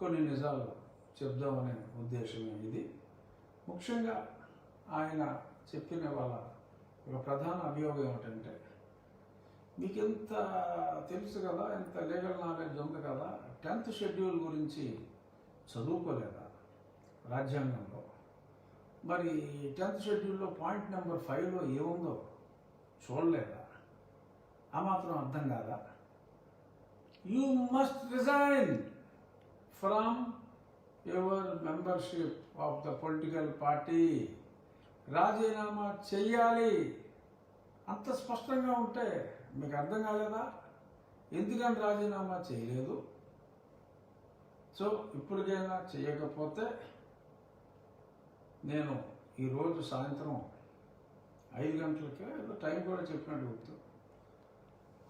కొన్ని నిజాలు చెప్దామనే ఉద్దేశమే ఇది. ముఖ్యంగా ఆయన చెప్పిన వాళ్ళ ఒక ప్రధాన అభియోగం ఏమిటంటే మీకు ఎంత తెలుసు కదా ఎంత లీగల్ నాలెడ్జ్ ఉంది కదా టెన్త్ షెడ్యూల్ గురించి చదువుకోలేదా రాజ్యాంగంలో? మరి టెన్త్ షెడ్యూల్లో పాయింట్ నెంబర్ ఫైవ్లో ఏముందో చూడలేదా? ఆ మాత్రం అర్థం కాదా? You must resign from your membership of the political party రాజీనామా చెయ్యాలి. అంత స్పష్టంగా ఉంటే మీకు అర్థం కాలేదా? ఎందుకని రాజీనామా చేయలేదు? సో ఇప్పటికైనా చేయకపోతే నేను ఈరోజు సాయంత్రం ఐదు గంటలకే ఏదో టైం కూడా చెప్పినట్టు గుర్తు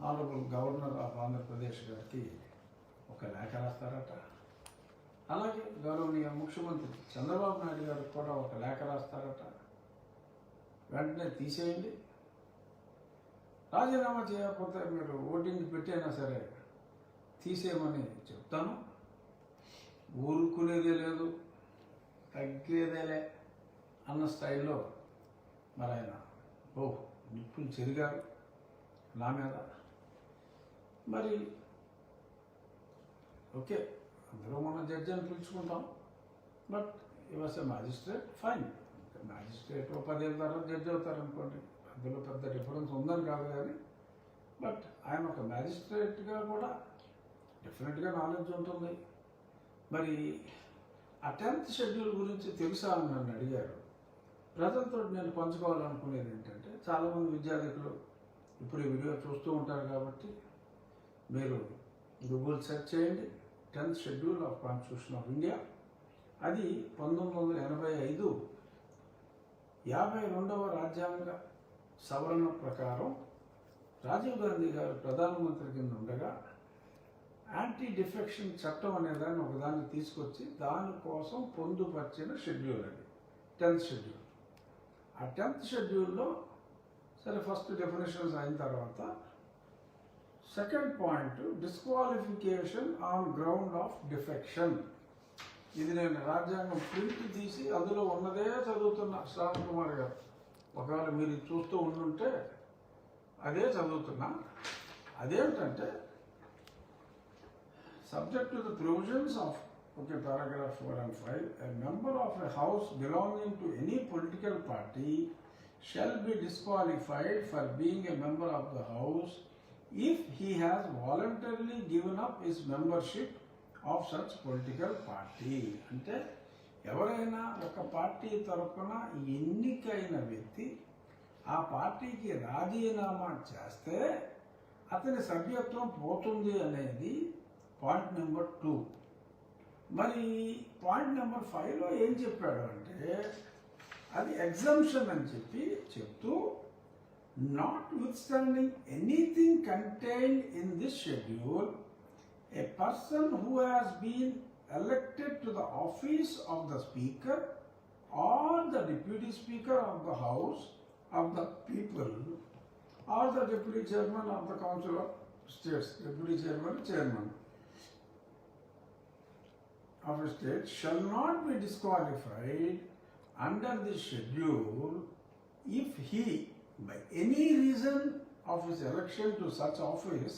ఆనరబుల్ గవర్నర్ ఆఫ్ ఆంధ్రప్రదేశ్ గారికి ఒక లేఖ రాస్తారట. అలాగే గౌరవనీయ ముఖ్యమంత్రి చంద్రబాబు నాయుడు గారు కూడా ఒక లేఖ రాస్తారట. వెంటనే తీసేయండి. రాజీనామా చేయకపోతే మీరు ఓటింగ్ పెట్టైనా సరే తీసేయమని చెప్తాను. ఊరుకునేదే లేదు తగ్గేదేలే అన్న స్టైల్లో మరి ఆయన ఓ నిప్పులు చెరిగారు నా మీద. మరి ఓకే. అందరూ మనం జడ్జి అని పిలుచుకుంటాం. But he was a magistrate fine magistrate ఓ పదేళ్ళ తర్వాత జడ్జి అవుతారు అనుకోండి. అందులో పెద్ద డిఫరెన్స్ ఉందని కాదు కానీ బట్ ఆయన ఒక మ్యాజిస్ట్రేట్గా కూడా డెఫినెట్గా నాలెడ్జ్ ఉంటుంది. మరి ఆ టెన్త్ షెడ్యూల్ గురించి తెలుసా అని నన్ను అడిగారు. ప్రజలతో నేను పంచుకోవాలనుకునేది ఏంటంటే చాలామంది విద్యార్థులు ఇప్పుడు ఈ వీడియో చూస్తూ ఉంటారు కాబట్టి మీరు గూగుల్ సెర్చ్ చేయండి. Tenth schedule of constitution of India. అది పంతొమ్మిది వందల ఎనభై ఐదు యాభై రెండవ రాజ్యాంగ సవరణ ప్రకారం రాజీవ్ గాంధీ గారు ప్రధానమంత్రి కింద ఉండగా యాంటీ డిఫెక్షన్ చట్టం అనే దాన్ని ఒకదాన్ని తీసుకొచ్చి దానికోసం పొందుపరిచిన షెడ్యూల్ అది టెన్త్ షెడ్యూల్. ఆ టెన్త్ షెడ్యూల్లో సరే ఫస్ట్ డెఫినేషన్స్ అయిన తర్వాత second point disqualification on ground of defection ఇది నేను రాజ్యాంగం ప్రింట్ తీసి అందులో ఉన్నదే చదువుతున్న. శ్రావణ్ కుమార్ గారు ఒకవేళ మీరు చూస్తూ ఉండుంటే అదే చదువుతున్నా. అదేమిటంటే subject to the provisions of okay paragraph four and five member of a house belonging to any political party shall be disqualified for being a member of the house if he has voluntarily given up his membership of such political party అంటే ఎవరైనా ఒక party తరపున ఎన్నికైన వ్యక్తి ఆ పార్టీకి రాజీనామా చేస్తే అతని సభ్యత్వం పోతుంది అనేది పాయింట్ నెంబర్ టూ మరి పాయింట్ నెంబర్ ఫైవ్లో ఏం చెప్పాడు అంటే అది ఎగ్జంప్షన్ అని చెప్పి చెప్తూ notwithstanding anything contained in this schedule, a person who has been elected to the office of the Speaker or the Deputy Speaker of the House of the People or the Deputy Chairman of the Council of States, Deputy Chairman, Chairman of a state shall not be disqualified under this schedule if he by any reason of his election to such office,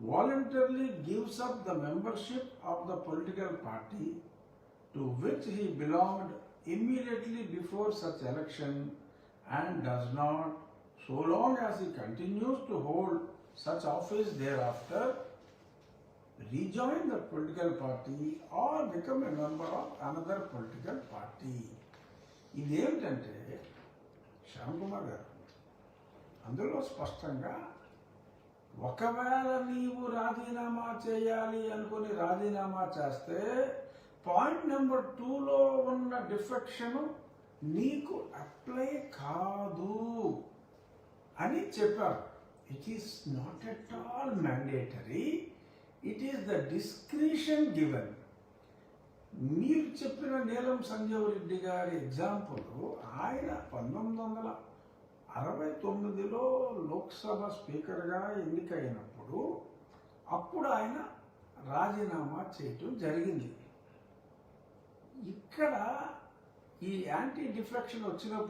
voluntarily gives up the membership of the political party to which he belonged immediately before such election and does not, so long as he continues to hold such office thereafter, rejoin the political party or become a member of another political party. ఇదేమిటంటే Shyam Kumar గారు అందులో స్పష్టంగా ఒకవేళ నీవు రాజీనామా చేయాలి అనుకుని రాజీనామా చేస్తే పాయింట్ నెంబర్ టూలో ఉన్న డిఫెక్షన్ నీకు అప్లై కాదు అని చెప్పారు. It is not at all mandatory it is the discretion given మీరు చెప్పిన నీలం సంజీవ్ రెడ్డి గారి ఎగ్జాంపుల్ ఆయన పంతొమ్మిది వందల అరవై తొమ్మిదిలో లోక్సభ స్పీకర్గా ఎన్నికైనప్పుడు అప్పుడు ఆయన రాజీనామా చేయటం జరిగింది. ఇక్కడ ఈ యాంటీ డిఫ్లెక్షన్ వచ్చినప్పుడు